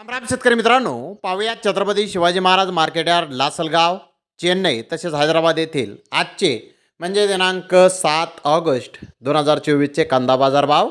रामराम शेतकरी मित्रांनो पाहुयात छत्रपती शिवाजी महाराज मार्केट यार्ड लासलगाव चेन्नई तसेच हैदराबाद येथील आजचे म्हणजे दिनांक सात ऑगस्ट दोन हजार चोवीसचे कांदा बाजार भाव.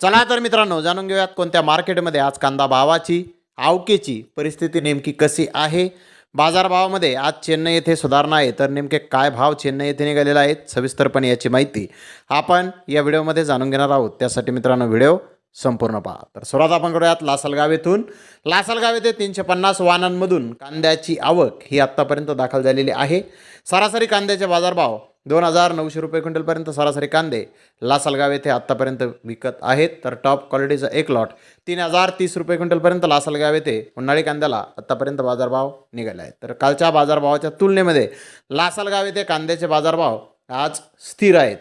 चला तर मित्रांनो जाणून घेऊयात कोणत्या मार्केटमध्ये आज कांदा भावाची आवकेची परिस्थिती नेमकी कशी आहे? बाजारभावामध्ये आज चेन्नई येथे सुधारणा आहे तर नेमके काय भाव चेन्नई येथे निघालेला आहे सविस्तरपणे याची माहिती आपण या व्हिडिओमध्ये जाणून घेणार आहोत. त्यासाठी मित्रांनो व्हिडिओ संपूर्ण पहा. तर सुरुवात आपण करूयात लासलगाव येथून लासलगाव येथे तीनशे पन्नास वाहनांमधून कांद्याची आवक ही आत्तापर्यंत दाखल झालेली आहे. सरासरी कांद्याचे बाजारभाव दोन हजार नऊशे रुपये क्विंटलपर्यंत सरासरी कांदे लासलगाव येथे आत्तापर्यंत विकत आहेत. तर टॉप क्वालिटीचा एक लॉट तीन हजार तीस रुपये क्विंटलपर्यंत लासलगाव येथे उन्हाळी कांद्याला आत्तापर्यंत बाजारभाव निघाला आहे तर कालच्या बाजारभावाच्या तुलनेमध्ये लासलगाव येथे कांद्याचे बाजारभाव आज स्थिर आहेत.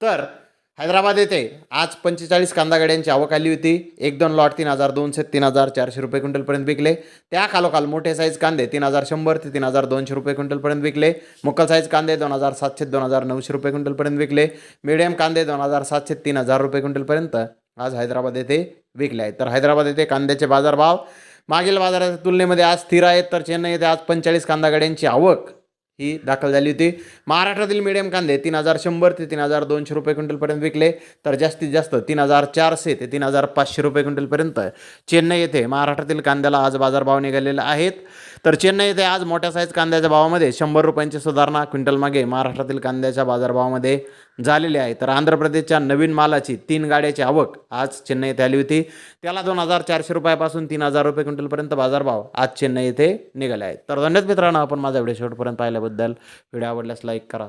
तर हैदराबाद येथे आज पंचेचाळीस कांदा गाड्यांची आवक आली होती. एक दोन लॉट तीन हजार दोनशे तीन हजार चारशे रुपये क्विंटलपर्यंत विकले. त्या खालोखाल मोठे साईज कांदे तीन हजार शंभर ते तीन हजार दोनशे रुपये क्विंटलपर्यंत विकले. मुक्कल साईज कांदे दोन हजार सातशे दोन हजार नऊशे रुपये क्विंटलपर्यंत विकले. मिडियम कांदे दोन हजार सातशे तीन हजार रुपये क्विंटलपर्यंत आज हैदराबाद येथे विकले आहेत. तर हैदराबाद येथे कांद्याचे बाजारभाव मागील बाजाराच्या तुलनेमध्ये आज स्थिर आहेत. तर चेन्नई येथे आज पंचेचाळीस कांदा गाड्यांची आवक ही दाखल झाली होती. महाराष्ट्रातील मिडियम कांदे तीन हजार शंभर ते तीन हजार दोनशे रुपये क्विंटलपर्यंत विकले. तर जास्तीत जास्त तीन हजार चारशे ते तीन हजार पाचशे रुपये क्विंटलपर्यंत. चेन्नई येथे महाराष्ट्रातील कांद्याला आज बाजारभाव निघालेले आहेत. तर चेन्नई येथे आज मोठ्या साईज कांद्याच्या भावामध्ये शंभर रुपयांची सुधारणा क्विंटलमागे महाराष्ट्रातील कांद्याच्या बाजारभावामध्ये झालेली आहे. तर आंध्र प्रदेशच्या नवीन मालाची तीन गाड्याची आवक आज चेन्नई येथे आली होती. त्याला दोन हजार चारशे रुपयापासून तीन हजार रुपये क्विंटलपर्यंत बाजारभाव आज चेन्नई येथे निघाले आहेत. तर धन्यवाद मित्रांनो आपण माझा व्हिडिओ शेवटपर्यंत पाहिल्याबद्दल. व्हिडिओ आवडल्यास लाईक करा